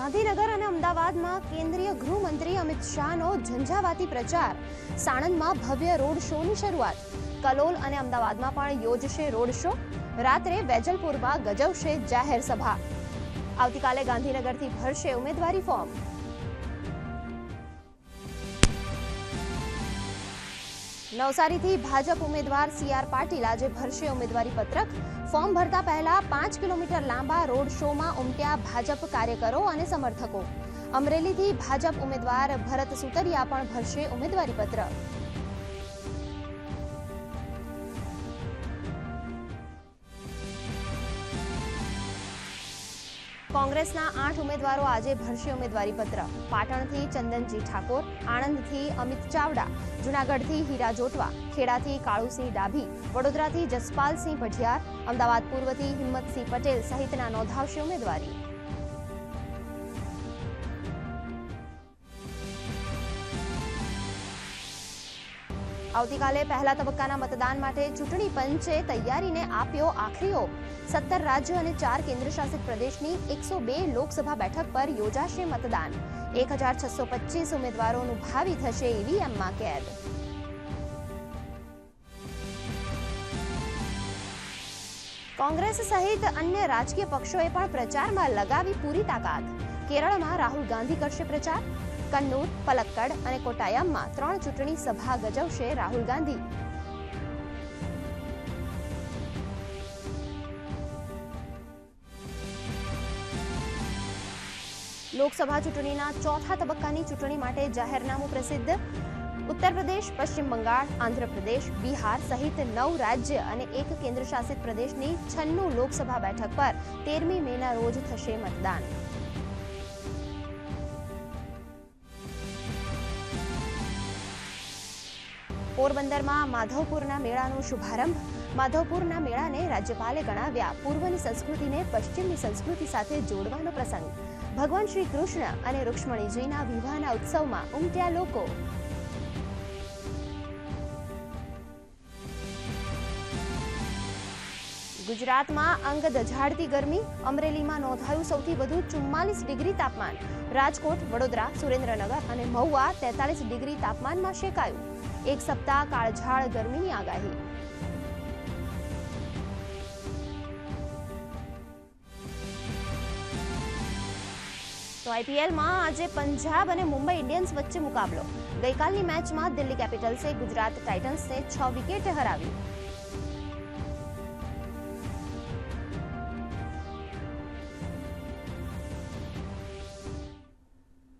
ગાંધીનગર અને અમદાવાદમાં કેન્દ્રીય ગૃહમંત્રી અમિત શાહનો ઝંઝાવાતી પ્રચાર. સાણંદમાં ભવ્ય રોડ શોની શરૂઆત. કલોલ અને અમદાવાદમાં પણ યોજશે રોડ શો. રાત્રે વેજલપુરમાં ગજવશે જાહેર સભા. આવતીકાલે ગાંધીનગરથી ભરશે ઉમેદવારી ફોર્મ. નવસારીથી ભાજપ ઉમેદવાર સી આર પાટીલ આજે ભરશે ઉમેદવારી પત્રક. ફોર્મ ભરતા પહેલા પાંચ કિલોમીટર લાંબા રોડ શોમાં ઉમટ્યા ભાજપ કાર્યકરો અને સમર્થકો. અમરેલીથી ભાજપ ઉમેદવાર ભરત સુતરિયા પણ ભરશે ઉમેદવારી પત્ર કોંગ્રેસના આઠ ઉમેદવારો આજે ભરશે ઉમેદવારી પત્ર પાટણથી ચંદનજી ઠાકોર, આણંદથી અમિત ચાવડા, જૂનાગઢથી હીરા જોટવા, ખેડાથી કાળુસિંહ ડાભી, વડોદરાથી જસપાલસિંહ ભઢિયાર અમદાવાદ પૂર્વથી હિંમતસિંહ પટેલ સહિતના નોંધાવશે ઉમેદવારી. આવતીકાલે પહેલા તબક્કાના મતદાન માટે ચૂંટણી પંચે તૈયારીને આપ્યો આખરી ઓપ સત્તર રાજ્ય અને ચાર કેન્દ્રશાસિત પ્રદેશની એકસો બે લોકસભા બેઠક પર યોજાશે મતદાન. એક હજાર છસો પચીસ ઉમેદવારોનું ભાવિ થશે ઈવીએમમાં કેદ. કોંગ્રેસ સહિત અન્ય રાજકીય પક્ષોએ પણ પ્રચારમાં લગાવી પૂરી તાકાત. કેરળમાં રાહુલ ગાંધી કરશે પ્રચાર? કન્નૂર, પલક્કડ અને કોટાયમમાં ત્રણ ચૂંટણી સભા ગજવશે રાહુલ ગાંધી. લોકસભા ચૂંટણીના ચોથા તબક્કાની ચૂંટણી માટે જાહેરનામું પ્રસિદ્ધ. ઉત્તર પ્રદેશ, પશ્ચિમ બંગાળ, આંધ્રપ્રદેશ, બિહાર સહિત નવ રાજ્ય અને એક કેન્દ્રશાસિત પ્રદેશની છન્નું લોકસભા બેઠક પર તેરમી મેના રોજ થશે મતદાન. પોરબંદરમાં માધવપુરના મેળાનો શુભારંભ. માધવપુરના મેળાને રાજ્યપાલે ગણાવ્યા. પૂર્વની સંસ્કૃતિને પશ્ચિમની સંસ્કૃતિ સાથે જોડવાનો પ્રસંગ. ભગવાન શ્રી કૃષ્ણ અને રૂક્ષ્મણીજીના વિવાહના ઉત્સવમાં ઉમટ્યા લોકો ગુજરાતમાં અંગ દઝાડતી ગરમી, અમરેલીમાં નોંધાયું સૌથી વધુ ચુમ્માલીસ ડિગ્રી તાપમાન. રાજકોટ, વડોદરા, સુરેન્દ્રનગર અને મહુવા તેતાલીસ ડિગ્રી તાપમાનમાં શેકાયું. એક સપ્તાહ કાળઝાળ ગરમીની આગાહી. તો આઈપીએલમાં આજે પંજાબ અને મુંબઈ ઇન્ડિયન્સ વચ્ચે મુકાબલો. ગઈકાલની મેચમાં દિલ્હી કેપિટલ્સે ગુજરાત ટાઇટન્સને છ વિકેટે હરાવી